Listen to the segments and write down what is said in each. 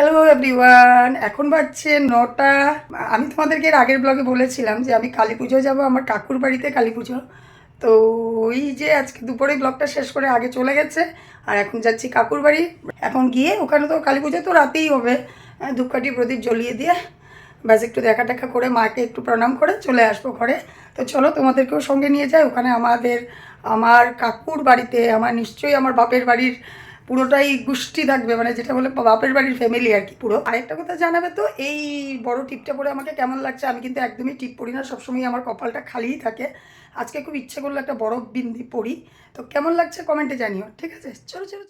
Hello everyone এখন বাজছে নটা। আমি তোমাদেরকে এর আগের ব্লগে বলেছিলাম যে আমি কালী পুজো যাব, আমার কাকুর বাড়িতে কালী পুজো। তো ওই যে আজকে দুপুরে ব্লগটা শেষ করে আগে চলে গেছে, আর এখন যাচ্ছি কাকুর বাড়ি। এখন গিয়ে ওখানে তো কালী পুজো তো রাতেই হবে। ধূপকাঠি, প্রদীপ জ্বলিয়ে দিয়ে ব্যাস একটু দেখা টেকা করে মাকে একটু প্রণাম করে চলে আসব ঘরে। তো চলো তোমাদেরকেও সঙ্গে নিয়ে যাই। ওখানে আমাদের, আমার কাকুর বাড়িতে, আমার নিশ্চয়ই আমার বাপের বাড়ির পুরোটাই গোষ্ঠী থাকবে মানে যেটা বলে বাপের বাড়ির ফ্যামিলি আর কি পুরো। আরেকটা কথা জানাবে তো এই বড় টিপটা পরে আমাকে কেমন লাগছে? আমি কিন্তু একদমই টিপ পরি না সবসময় আমার কপালটা খালিই থাকে। আজকে খুব ইচ্ছে করল একটা বড় বিন্দি পরি তো কেমন লাগছে কমেন্টে জানিও ঠিক আছে? চলো চলো।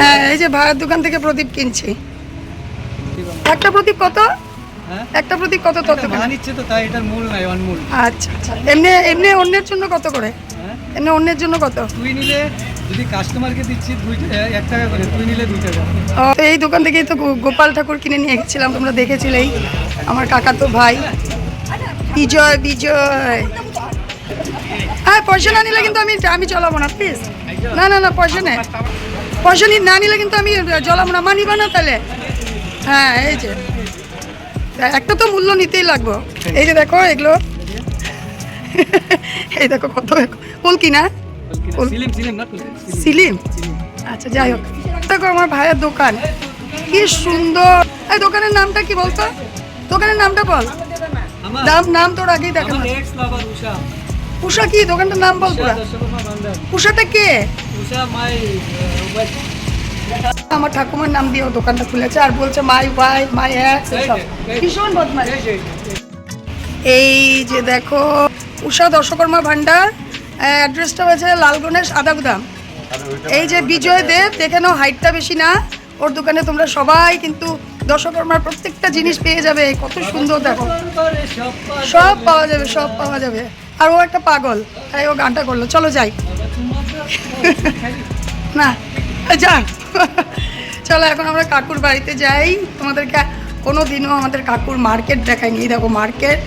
হ্যাঁ এই যে ভাইয়ের দোকান থেকে প্রদীপ কিনছি। একটা প্রদীপ কত? হ্যাঁ? একটা প্রদীপ কত তত নিচ্ছে তো তাই এটার মূল নাই অনমূল আচ্ছা আচ্ছা। এমনি এমনি অন্যের জন্য কত করে? এমনি অন্যের জন্য কত? তুই নিলে যদি কাস্টমারকে দিচ্ছি দুই এক টাকা করে তুই নিলে দুই টাকা। এই দোকান থেকেই তো গোপাল ঠাকুর কিনে নিয়ে গেছিলাম তোমরা দেখেছিলেই। আমার কাকা তো ভাই। বিজয় বিজয়। হ্যাঁ পয়সা না নিলে কিন্তু আমি আমি চলাবো না প্লিজ না না না পয়সা নেই। পয়সা নি না নিলে কিন্তু আমি জ্বলাবো না। মানিবা না তাহলে? হ্যাঁ এই যে। একটা তো মূল্য নিতেই লাগবো। এই যে দেখো এগুলো। এই দেখো কত ফুল সিলিম সিলিম না সিলিম। আচ্ছা যাই হোক। দেখো আমার ভাইয়ের দোকান। কি সুন্দর। এই দোকানের নামটা কি বলতো? দোকানের নামটা বল। নাম নাম তোর আগেই লাভার উষা। কি? দোকানটার নাম বল পুরা। উষাটা কে? আমার ঠাকুমার নাম দিয়ে দোকানটা খুলেছে আর বলছে মাই ওয়াই মাই এক্স ভীষণ বদমাস এই যে। দেখো উষা দর্শকর্মা ভান্ডার। অ্যাড্রেসটা হয়েছে লাল গণেশ আদাগুদাম এই যে বিজয় দেব দেখে নাও হাইটটা বেশি না। ওর দোকানে তোমরা সবাই কিন্তু দর্শকর্মার প্রত্যেকটা জিনিস পেয়ে যাবে। কত সুন্দর দেখো। সব পাওয়া যাবে, সব পাওয়া যাবে। আর ও একটা পাগল, তাই ও গানটা করল। চলো যাই। না, যা। চলো, এখন আমরা কাকুর বাড়িতে যাই। তোমাদেরকে কোনো দিনও আমাদের কাকুর মার্কেট দেখায়নি এই দেখো মার্কেট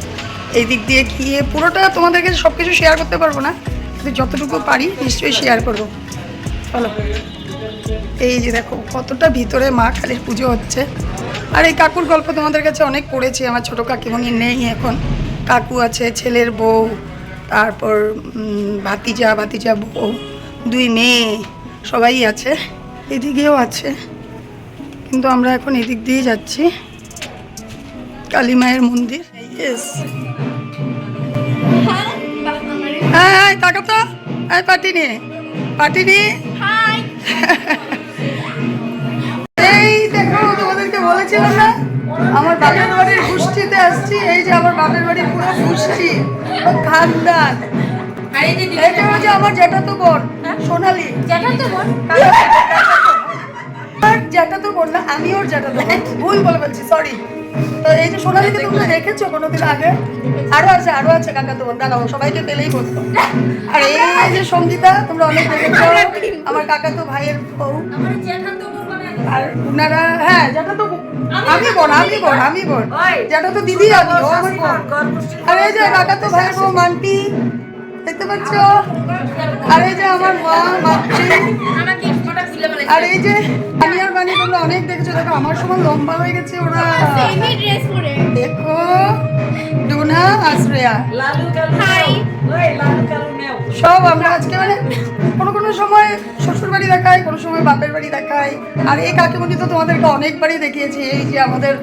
এই দিক দিয়ে গিয়ে পুরোটা তোমাদেরকে সব কিছু শেয়ার করতে পারব না। কিন্তু যতটুকু পারি নিশ্চয়ই শেয়ার করব। চলো। এই যে দেখো, কতটা ভিতরে মা কালীর পুজো হচ্ছে। আর এই কাকুর গল্প তোমাদের কাছে অনেক পড়েছি, আমার ছোটো কাকিমণি নেই এখন। কাকু আছে, ছেলের বউ, তারপর ভাতিজা ভাতিজা বউ, দুই মেয়ে, সবাই আছে, এদিকেও আছে। কিন্তু আমরা এখন এদিক দিয়ে যাচ্ছি। কালী মায়ের মন্দির Yes. হ্যাঁ হ্যাঁ তাকা তো। হ্যাঁ পাটিনি পাটিনি এই দেখো তোমাদেরকে বলেছিলাম না আমার বাপের বাড়ির গোষ্ঠীতে আসছি এই যে আমার বাপের বাড়ির পুরো ও খানদান। এটা হচ্ছে আমার জ্যাঠাতো বোন সোনালি। আর জ্যাঠাতো বোন। না আমি ওর জ্যাঠাতো বোন। ভুল বলে বলছি সরি তো এই যে সোনালিকে তোমরা দেখেছ কোনোদিন আগে? আরও আছে আরও আছে, কাকা তো বোন দাঁড়াও সবাইকে পেলেই বলতো। আর এই যে সঙ্গীতা, তোমরা অনেক দেখেছ। আমার কাকা তো ভাইয়ের বউ। আর উনারা হ্যাঁ আমি বোন আমি বোন আমি বোন। যেটা তো দিদি, আমি আর এই যে কাকা তো ভাইয়ের বউ, মান্টি, দেখতে পাচ্ছ? আর এই যে আমার মা, মাতৃ। আর এই যে তোমরা অনেক দেখেছ দেখো আমার সময় লম্বা হয়ে গেছে ওরা। দেখো ডুনা আশ্রেয়া সব আমরা আজকে মানে কোনো কোনো সময় শ্বশুর বাড়ি দেখাই কোনো সময় বাপের বাড়ি দেখাই। আর এই কাকিমণি তো তোমাদেরকে অনেকবারই দেখিয়েছি এই যে আমাদের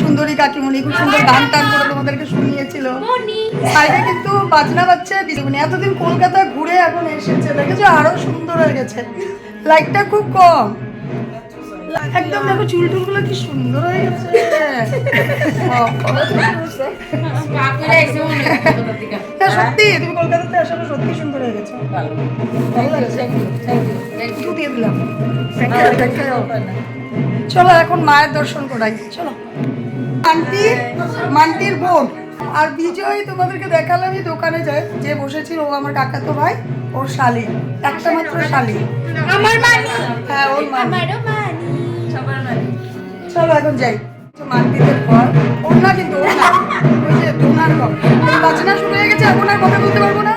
সুন্দরী কাকিমণি খুব সুন্দর গান টান করে তোমাদেরকে শুনিয়েছিল। সাইডে কিন্তু বাজনা বাজছে দিদিমণি এতদিন কলকাতা ঘুরে এখন এসেছে দেখেছ? আরও সুন্দর হয়ে গেছে। লাইটটা খুব কম। একদম দেখো চুল টুলগুলো কি সুন্দর হয়ে গেছে। হ্যাঁ, সত্যি তুমি কলকাতাতে আসাটা সত্যি সুন্দর হয়ে গেছে। দিয়ে দিলাম. চলো এখন মায়ের দর্শন করাই। চলো। মান্টি মান্তির বোন। আর বিজয় তোমাদেরকে দেখালামই দোকানে যায় যে বসেছিল ও আমার কাকাতো ভাই। ওর শালি একটা মাত্র শালি। আমার মানি হ্যাঁ ওর মানি আমারও মানি চলো এখন যাই। মান্টিদের পর। ওর না কিন্তু ওর না। ওই যে ডোনার ঘর বাজনা শুরু হয়ে গেছে এখন আর কথা বলতে পারব না।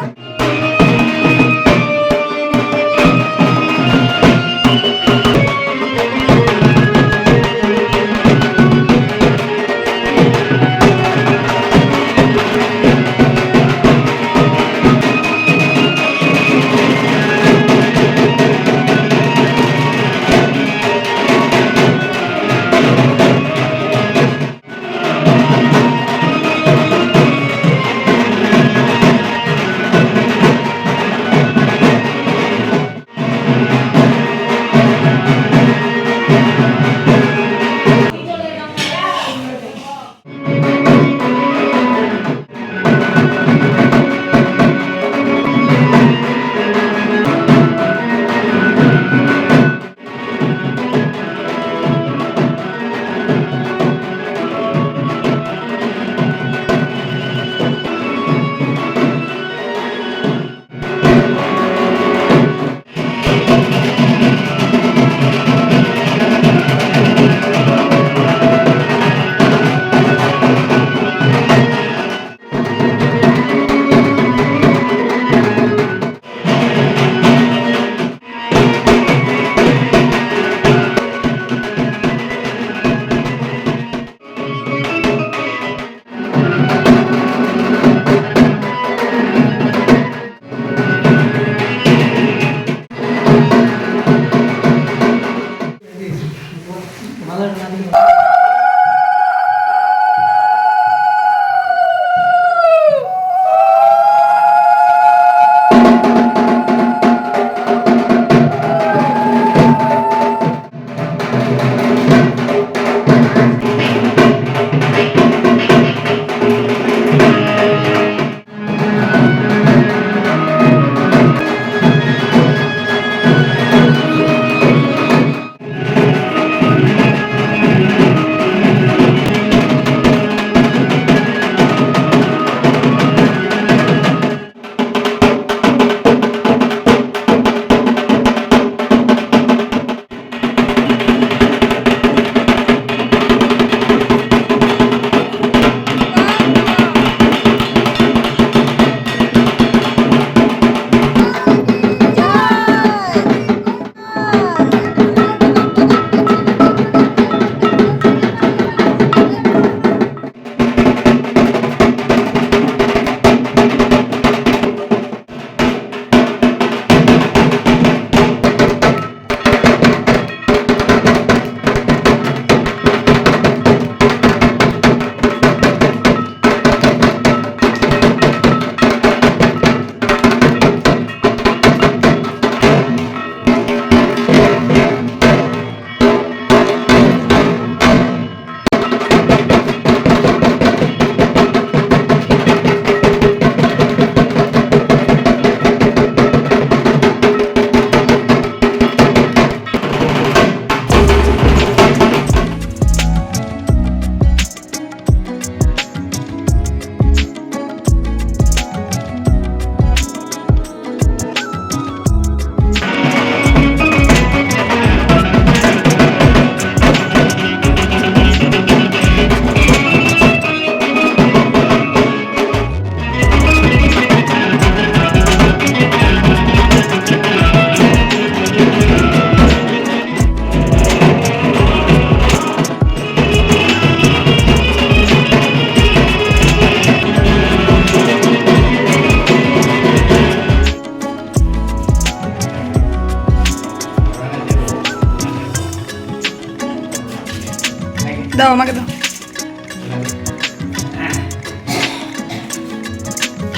দাও আমাকে দাও।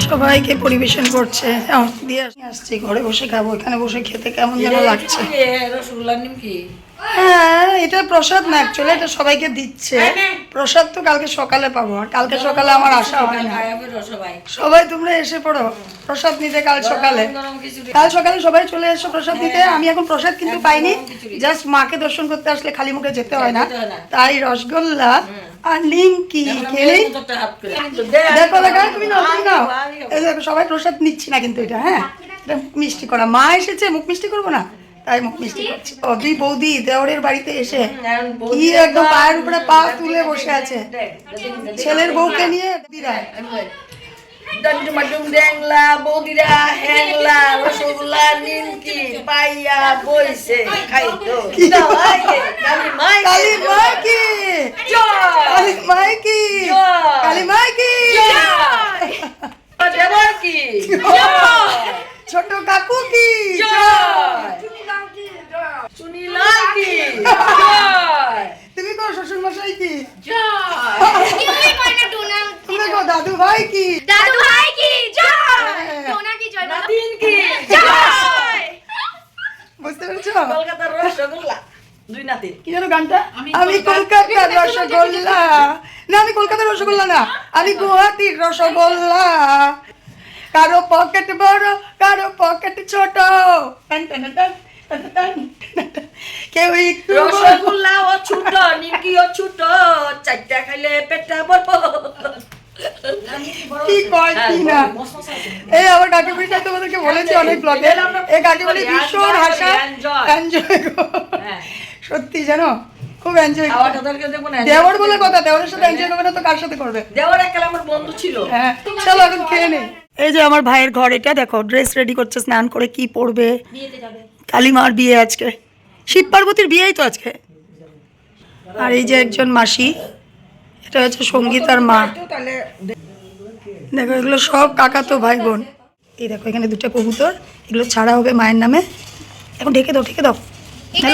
সবাইকে পরিবেশন করছে। দিয়ে আস- আসছি ঘরে বসে খাব এখানে বসে খেতে কেমন যেন লাগছে। রসগোল্লা নিমকি। হ্যাঁ এটা প্রসাদ না অ্যাকচুয়ালি এটা সবাইকে দিচ্ছে। প্রসাদ তো কালকে সকালে পাবো। আর কালকে সকালে আমার আশা হয় না সবাই তোমরা এসে পড়ো। প্রসাদ নিতে কাল সকালে। কাল সকালে সবাই চলে এসো প্রসাদ নিতে। আমি এখন প্রসাদ কিন্তু পাইনি। জাস্ট মাকে দর্শন করতে আসলে খালি মুখে যেতে হয় না। হয়। তাই রসগোল্লা আর নিমকি হাত করে দেখো দেখা তুমি নাও। এই দেখো সবাই প্রসাদ নিচ্ছি না কিন্তু এটা হ্যাঁ? এটা মিষ্টি করা। মা এসেছে মুখ মিষ্টি করব না? তাই মুখ মিষ্টি করছি ও বৌদি দেওরের বাড়িতে এসে কি একদম পায়ের উপরে পা তুলে বসে আছে ছেলের বউকে নিয়ে দিদা ডুমাডুম ড্যাংলা বৌদিরা হ্যাংলা রসগোল্লা নিমকি পাইয়া বইছে খাইতো কালি মাই কালী মাইকি কালী মাইকি কালী মাইকি কি ছোট কাকু কি? সুনীলাল কি? জয়। তুমি কো? শ্বশুর মশাই কি? তুমি কো দাদু ভাই কি দাদু ভাই কি? জয়। টোনা কি জয় বলো? নাতিন কি? জয়। বুঝতে পেরেছ? কলকাতার রসগোল্লা। দুই নাতিন। কি জানো গানটা? আমি কলকাতার রসগোল্লা। না আমি কলকাতার রসগোল্লা না। আমি গুয়াহাটির রসগোল্লা। কারও পকেট বড় পকেট ছোট। টান টান টান টান টান টান টান। কেউ একটু রসগোল্লা ও ছোট নিমকি ও ছোট চারটা খাইলে পেটটা বড়। কি কয় কি না এই আমার কাকিমুড়িটা তোমাদেরকে বলেছি অনেক ব্লগে এই কাকিমুড়ি ভীষণ হাসা। এনজয় হ্যাঁ। সত্যি জানো খুব এনজয় দেওয়ার বলে কথা দেওয়ারের সাথে এনজয় করবে না তো কার সাথে করবে? দেওয়ার একটা আমার বন্ধু ছিল। হ্যাঁ চলো এখন খেয়ে নে। এই যে আমার ভাইয়ের ঘর এটা দেখো ড্রেস রেডি করছে স্নান করে কি পরবে? কালিমার বিয়ে আজকে। শিব পার্বতীর বিয়েই তো আজকে। আর এই যে একজন মাসি এটা হচ্ছে সঙ্গীতার মা। দেখো এগুলো সব কাকা তো ভাই বোন এই দেখো এখানে দুটো কবুতর এগুলো ছাড়া হবে মায়ের নামে। এখন ঢেকে দাও ঢেকে দাও।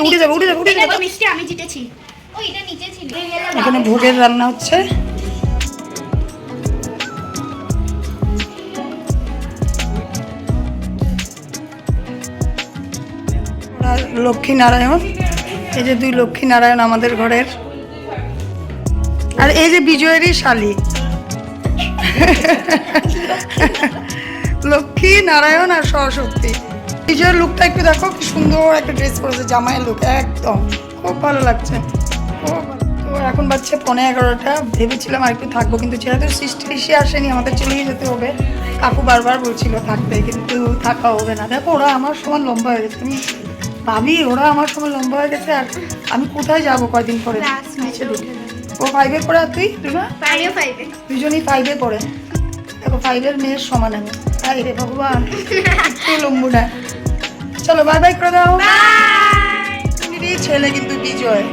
উঠে যাবে উঠে যাবে উঠে যাবে। তো মিষ্টি আমি জিতেছি। ও এটা নিচে ছিল। এখানে ভোগের রান্না হচ্ছে। লক্ষ্মী নারায়ণ এই যে দুই লক্ষ্মী নারায়ণ আমাদের ঘরের। আর এই যে বিজয়েরই শালি। লক্ষ্মী নারায়ণ আর সরস্বতী। বিজয়ের লুকটা একটু দেখো, কি সুন্দর একটা ড্রেস পরেছে, জামাইয়ের লুক একদম। খুব ভালো লাগছে। তো এখন বাচ্চা পনেরো এগারোটা। ভেবেছিলাম আর একটু থাকব, কিন্তু যেহেতু সৃষ্টি ঋষি আসেনি, আমাদের চলেই যেতে হবে। কাকু বারবার বলছিল থাকতে, কিন্তু থাকা হবে না। দেখো, ওরা আমার সমান লম্বা হয়ে গেছে। আমি ভাবি ওরা আমার সমান লম্বা হয়ে গেছে আর আমি কোথায় যাব কয়দিন পরে? ও ফাইভে পড়ে আর তুই দুজনই ফাইভে পড়ে। দেখো ফাইভের মেয়ের সমান আমি। তাই রে ভগবান একটু লম্বু না। চলো বাই বাই করে দাও। ছেলে কিন্তু বিজয়।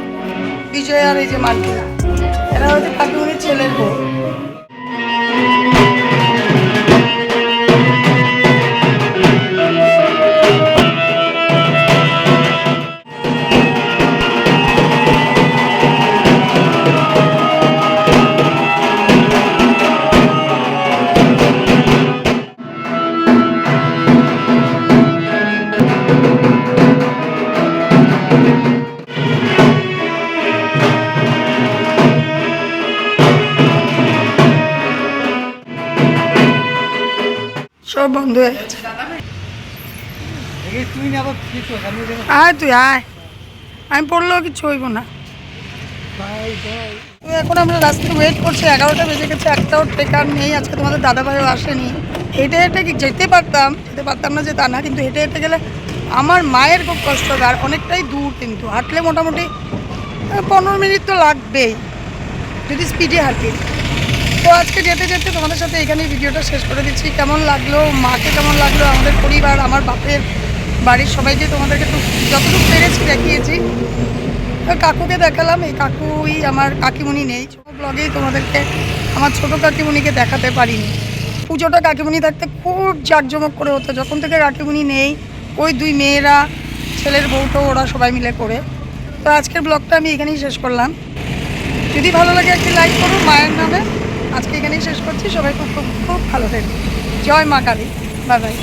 বিজয় আর এই যে মার্কি এরা হচ্ছে কাকুরির ছেলের বউ। বন্ধ হয়ে গেছে আয় তুই, আয়। আমি পড়লেও কিছু হইব না। এখন আমরা রাস্তায় ওয়েট করছি, এগারোটা বেজে গেছে, একটাও টেকার নেই, আজকে তোমাদের দাদা ভাইও আসেনি। হেঁটে হেঁটে যেতে পারতাম? যেতে পারতাম না যে তা না, কিন্তু হেঁটে হেঁটে গেলে আমার মায়ের খুব কষ্ট হবে, আর অনেকটাই দূর কিন্তু। হাঁটলে মোটামুটি পনেরো মিনিট তো লাগবেই, যদি স্পিডে হাঁটি। তো আজকে যেতে যেতে তোমাদের সাথে এখানেই ভিডিওটা শেষ করে দিচ্ছি। কেমন লাগল? মাকে কেমন লাগল? আমাদের পরিবার, আমার বাপের বাড়ির সবাইকে তোমাদেরকে যতটুকু পেরেছি দেখিয়েছি। কাকুকে দেখালাম। এই কাকুই আমার কাকিমুনি নেই। ব্লগেই তোমাদেরকে আমার ছোট কাকিমণিকে দেখাতে পারিনি। পুজোটা কাকিমুনি থাকতে খুব জাঁকজমক করে হতো। যখন থেকে কাকিমণি নেই, ওই দুই মেয়েরা, ছেলের বউটো ওরা সবাই মিলে করে। তো আজকের ব্লগটা আমি এখানেই শেষ করলাম। যদি ভালো লাগে একটি লাইক করুন মায়ের নামে। আজকে এখানেই শেষ করছি। সবাই খুব খুব খুব ভালো থাকবে জয় মা কালী। Bye bye.